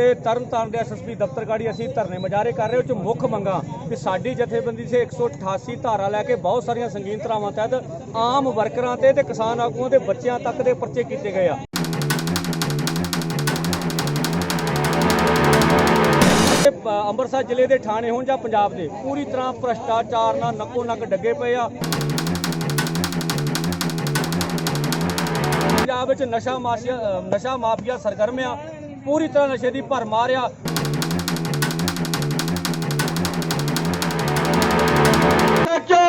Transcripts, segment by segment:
ਤੇ ਤਰਨਤਾਰਨ ਦੇ ਐਸਐਸਪੀ ਦਫ਼ਤਰ ਗਾੜੀ ਅਸੀਂ ਧਰਨੇ ਮੁਜ਼ਾਹਰੇ ਕਰ ਰਹੇ ਉਹ ਚ ਮੁੱਖ ਮੰਗਾਂ ਕਿ ਸਾਡੀ ਜਥੇਬੰਦੀ ਸੇ 188 ਧਾਰਾ ਲੈ ਕੇ ਬਹੁਤ ਸਾਰੀਆਂ ਸੰਗੀਨ ਧਾਰਾਵਾਂ ਤਹਿਤ ਆਮ ਵਰਕਰਾਂ ਤੇ ਤੇ ਕਿਸਾਨ ਆਗੂਆਂ ਦੇ ਬੱਚਿਆਂ ਤੱਕ ਦੇ ਪਰਚੇ ਕੀਤੇ ਗਏ ਆ। ਅੰਮ੍ਰਿਤਸਰ ਜ਼ਿਲ੍ਹੇ ਦੇ ਥਾਣੇ ਹੋਣ ਜਾਂ ਪੰਜਾਬ ਦੇ, ਪੂਰੀ ਤਰ੍ਹਾਂ ਭ੍ਰਸ਼ਟਾਚਾਰ ਨਾਲ ਨੱਕੋ ਨੱਕ ਡੱਗੇ ਪਏ ਆ। ਪੰਜਾਬ ਵਿੱਚ ਨਸ਼ਾ ਮਾਫੀਆ ਨਸ਼ਾ ਮਾਫੀਆ ਸਰਗਰਮ ਆ। ਪੂਰੀ ਤਰ੍ਹਾਂ ਨਸ਼ੇ ਦੀ ਭਰ ਮਾਰਿਆ।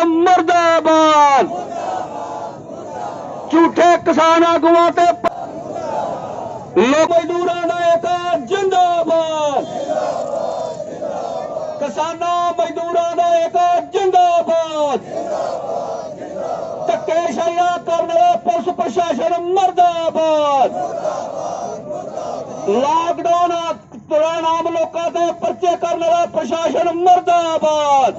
ਮਰਦਾਬਾਦ। ਝੂਠੇ ਕਿਸਾਨ ਆਗੂਆਂ ਤੇ ਲੋਕ ਮਜ਼ਦੂਰਾਂ ਦਾ ਏਕਾ ਜਿੰਦਾਬਾਦ। ਕਿਸਾਨਾਂ, ਮਜ਼ਦੂਰਾਂ ਦਾ ਇੱਕ ਜਿੰਦਾਬਾਦ। ਧੱਕੇ ਸ਼ਾਇਆ ਕਰਨ ਵਾਲਾ ਪੁਲਿਸ ਪ੍ਰਸ਼ਾਸਨ ਮਰਦਾਬਾਦ। ਲਾਕਡਾਊਨ ਦੌਰਾਨ ਆਮ ਲੋਕਾਂ ਤੇ ਪਰਚੇ ਕਰਨ ਵਾਲਾ ਪ੍ਰਸ਼ਾਸਨ ਮਰਦਾਬਾਦ।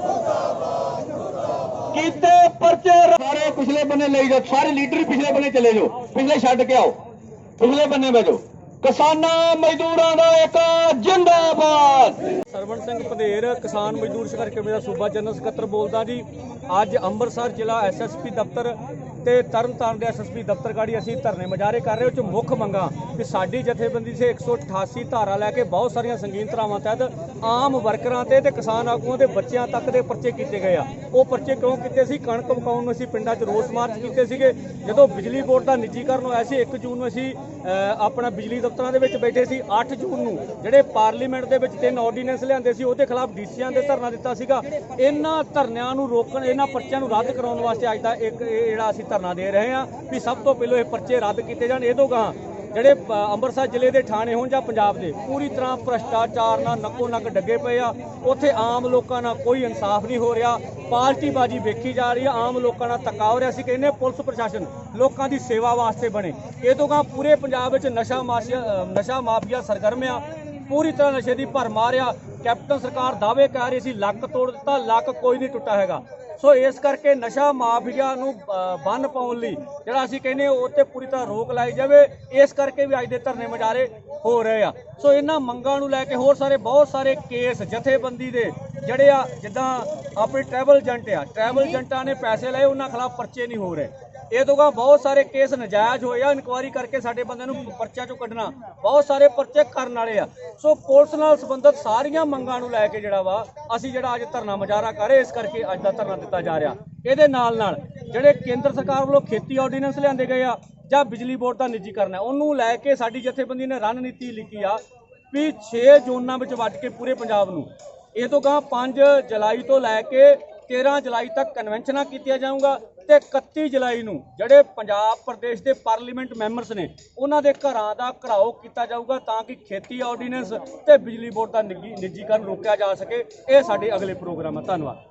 ਕੀਤੇ ਪਰਚੇ ਸਾਰੇ ਪਿਛਲੇ ਬੰਨੇ ਲਈ ਜਾਓ, ਸਾਰੇ ਲੀਡਰ ਪਿਛਲੇ ਬੰਨੇ ਚਲੇ ਜਾਓ, ਪਿਛਲੇ ਛੱਡ ਕੇ ਆਓ, ਪਿਛਲੇ ਬੰਨੇ ਬੈਠੋ। ਕਿਸਾਨਾਂ ਮਜ਼ਦੂਰਾਂ ਦਾ ਇੱਕ ਜਿੰਦਾਬਾਦ। ਸਰਵਣ ਸਿੰਘ ਪੰਧੇਰ, ਕਿਸਾਨ ਮਜ਼ਦੂਰ ਸੰਘਰਸ਼ ਕਮੇਟੀ ਦਾ ਸੂਬਾ ਜਨਰਲ ਸਕੱਤਰ ਬੋਲਦਾ ਜੀ। ਅੱਜ ਅੰਮ੍ਰਿਤਸਰ ਜ਼ਿਲ੍ਹਾ ਐਸਐਸਪੀ ਦਫ਼ਤਰ ਤੇ ਤਰਨਤਾਰਨ ਦੇ ਐਸਐਸਪੀ ਦਫ਼ਤਰ ਗਾੜੀ ਅਸੀਂ ਧਰਨੇ ਮੁਜ਼ਾਹਰੇ ਕਰ ਰਹੇ ਹਾਂ, ਉਹ ਚ ਮੁੱਖ ਮੰਗਾਂ ਕਿ ਸਾਡੀ ਜਥੇਬੰਦੀ ਸੇ 188 ਧਾਰਾ ਲੈ ਕੇ ਬਹੁਤ ਸਾਰੀਆਂ ਸੰਗੀਨ ਧਾਰਾਵਾਂ ਤਹਿਤ ਆਮ ਵਰਕਰਾਂ ਤੇ ਤੇ ਕਿਸਾਨ ਆਗੂਆਂ ਦੇ ਬੱਚਿਆਂ ਤੱਕ ਦੇ ਪਰਚੇ ਕੀਤੇ ਗਏ ਆ। ਉਹ ਪਰਚੇ ਕਿਉਂ ਕੀਤੇ ਸੀ? ਕਣਕ ਮਕਾਉਣ ਨੂੰ ਅਸੀਂ ਪਿੰਡਾਂ 'ਚ ਰੋਸ ਮਾਰਚ ਕੀਤੇ ਸੀਗੇ। ਜਦੋਂ ਬਿਜਲੀ ਬੋਰਡ ਦਾ ਨਿੱਜੀਕਰਨ ਹੋਇਆ ਸੀ 1 ਜੂਨ ਨੂੰ ਅਸੀਂ ਆਪਣਾ ਬਿਜਲੀ ਦਫ਼ਤਰਾਂ ਦੇ ਵਿੱਚ ਬੈਠੇ ਸੀ 8 ਜੂਨ ਨੂੰ ਜਿਹੜੇ ਪਾਰਲੀਮੈਂਟ ਦੇ ਵਿੱਚ ਤਿੰਨ ਆਰਡੀਨੈਂਸ ਲਿਆਂਦੇ ਸੀ, ਉਹਦੇ ਖਿਲਾਫ ਡੀਸੀਆਂ ਦੇ ਧਰਨਾ ਦਿੱਤਾ ਸੀਗਾ। ਇਹਨਾਂ ਧਰਨਿਆਂ ਨੂੰ ਰੋਕਣ, ਇਹਨਾਂ ਪਰਚਿਆਂ ਨੂੰ ਰੱਦ ਕਰਾਉਣ ਵਾਸਤੇ ਅੱਜ ਦਾ ਇੱਕ, ਇਹ ਜਿਹੜਾ ਅਸੀਂ ਧਰਨਾ ਦੇ ਰਹੇ ਹਾਂ ਵੀ ਸਭ ਤੋਂ ਪਹਿਲਾਂ ਇਹ ਪਰਚੇ ਰੱਦ ਕੀਤੇ ਜਾਣ। ਇਹ ਤੋਂ ਗਾਂ ਜਿਹੜੇ ਅੰਮ੍ਰਿਤਸਰ ਜ਼ਿਲ੍ਹੇ ਦੇ ਥਾਣੇ ਹੋਣ ਜਾਂ ਪੰਜਾਬ ਦੇ, ਪੂਰੀ ਤਰ੍ਹਾਂ ਭ੍ਰਸ਼ਟਾਚਾਰ ਨਾਲ ਨੱਕੋ ਨੱਕ ਡੱਗੇ ਪਏ ਆ। ਉੱਥੇ ਆਮ ਲੋਕਾਂ ਨਾਲ ਕੋਈ ਇਨਸਾਫ ਨਹੀਂ ਹੋ ਰਿਹਾ। ਪਾਰਟੀਬਾਜ਼ੀ ਵੇਖੀ ਜਾ ਰਹੀ ਆ। ਆਮ ਲੋਕਾਂ ਨਾਲ ਧੱਕਾ ਹੋ ਰਿਹਾ ਸੀ ਕਹਿੰਦੇ ਪੁਲਿਸ ਪ੍ਰਸ਼ਾਸਨ ਲੋਕਾਂ ਦੀ ਸੇਵਾ ਵਾਸਤੇ ਬਣੇ। ਇਹ ਤੋਂ ਗਾਂ ਪੂਰੇ ਪੰਜਾਬ ਵਿੱਚ ਨਸ਼ਾ ਮਾਫੀਆ ਨਸ਼ਾ ਮਾਫੀਆ ਸਰਗਰਮ ਆ। ਪੂਰੀ ਤਰ੍ਹਾਂ ਨਸ਼ੇ ਦੀ ਭਰਮਾਰ ਆ। ਕੈਪਟਨ ਸਰਕਾਰ ਦਾਅਵੇ ਕਰ ਰਹੀ ਸੀ, ਲੱਕ ਤੋੜ ਦਿੱਤਾ, ਲੱਕ ਕੋਈ ਨਹੀਂ ਟੁੱਟਾ ਹੈਗਾ। ਸੋ ਇਸ ਕਰਕੇ ਨਸ਼ਾ ਮਾਫੀਆ ਨੂੰ ਬੰਨ ਪਾਉਣ ਲਈ ਜਿਹੜਾ ਅਸੀਂ ਕਹਿੰਦੇ ਉਹ ਤੇ ਪੂਰੀ ਤਰ੍ਹਾਂ ਰੋਕ ਲਾਈ ਜਾਵੇ। ਇਸ ਕਰਕੇ ਵੀ ਅੱਜ ਦੇ ਧਰਨੇ ਮੁਜ਼ਾਹਰੇ ਹੋ ਰਹੇ ਆ। ਸੋ ਇਹਨਾਂ ਮੰਗਾਂ ਨੂੰ ਲੈ ਕੇ ਹੋਰ ਸਾਰੇ, ਬਹੁਤ ਸਾਰੇ ਕੇਸ ਜਥੇਬੰਦੀ ਦੇ ਜਿਹੜੇ ਆ, ਜਿੱਦਾਂ ਆਪਣੇ ਟਰੈਵਲ ਏਜੰਟ ਆ, ਟਰੈਵਲ ਏਜੰਟਾਂ ਨੇ ਪੈਸੇ ਲਏ, ਉਹਨਾਂ ਖਿਲਾਫ ਪਰਚੇ ਨਹੀਂ ਹੋ ਰਹੇ। ਇਹ ਤੋਂ ਗਾ ਬਹੁਤ ਸਾਰੇ ਕੇਸ ਨਜਾਇਜ਼ ਹੋਏ ਆ। ਇਨਕੁਆਇਰੀ ਕਰਕੇ ਸਾਡੇ ਬੰਦੇ ਨੂੰ ਪਰਚਾ ਚੋਂ ਕੱਢਣਾ, ਬਹੁਤ ਸਾਰੇ ਪਰਚੇ ਕਰਨ ਵਾਲੇ ਆ। ਸੋ ਪੁਲਿਸ ਨਾਲ ਸੰਬੰਧਿਤ ਸਾਰੀਆਂ ਮੰਗਾਂ ਨੂੰ ਲੈ ਕੇ ਜਿਹੜਾ ਵਾ, ਅਸੀਂ ਜਿਹੜਾ ਅੱਜ ਧਰਨਾ ਮੁਜ਼ਾਹਰਾ ਕਰ ਰਹੇ ਇਸ ਕਰਕੇ ਅੱਜ ਦਾ ਧਰਨਾ ਦਿੱਤਾ ਜਾ ਰਿਹਾ। ਇਹਦੇ ਨਾਲ ਨਾਲ ਜਿਹੜੇ ਕੇਂਦਰ ਸਰਕਾਰ ਵੱਲੋਂ ਖੇਤੀ ਆਰਡੀਨੈਂਸ ਲਿਆਂਦੇ ਗਏ ਆ ਜਾਂ ਬਿਜਲੀ ਬੋਰਡ ਦਾ ਨਿੱਜੀਕਰਨ ਹੈ, ਉਹਨੂੰ ਲੈ ਕੇ ਸਾਡੀ ਜਥੇਬੰਦੀ ਨੇ ਰਣਨੀਤੀ ਲਿਖੀ ਆ ਵੀ 6 ਜ਼ੋਨਾਂ ਵਿੱਚ ਵੱਜ ਕੇ ਪੂਰੇ ਪੰਜਾਬ ਨੂੰ। ਇਹ ਤੋਂ ਗਾਂ 5 ਜੁਲਾਈ ਤੋਂ ਲੈ ਕੇ 13 ਜੁਲਾਈ ਤੱਕ ਕਨਵੈਨਸ਼ਨਾਂ ਕੀਤੀਆਂ ਜਾਊਗਾ। ਤੇ 31 ਜੁਲਾਈ ਨੂੰ ਜਿਹੜੇ ਪੰਜਾਬ ਪ੍ਰਦੇਸ਼ ਦੇ ਪਾਰਲੀਮੈਂਟ ਮੈਂਬਰਸ ਨੇ, ਉਹਨਾਂ ਦੇ ਘਰਾਂ ਦਾ ਘਰਾਓ ਕੀਤਾ ਜਾਊਗਾ ਤਾਂ ਕਿ ਖੇਤੀ ਆਰਡੀਨੈਂਸ ਤੇ ਬਿਜਲੀ ਬੋਰਡ ਦਾ ਨਿੱਜੀ- ਨਿੱਜੀਕਰਨ ਰੋਕਿਆ ਜਾ ਸਕੇ। ਇਹ ਸਾਡੇ ਅਗਲੇ ਪ੍ਰੋਗਰਾਮ ਹੈ ਧੰਨਵਾਦ।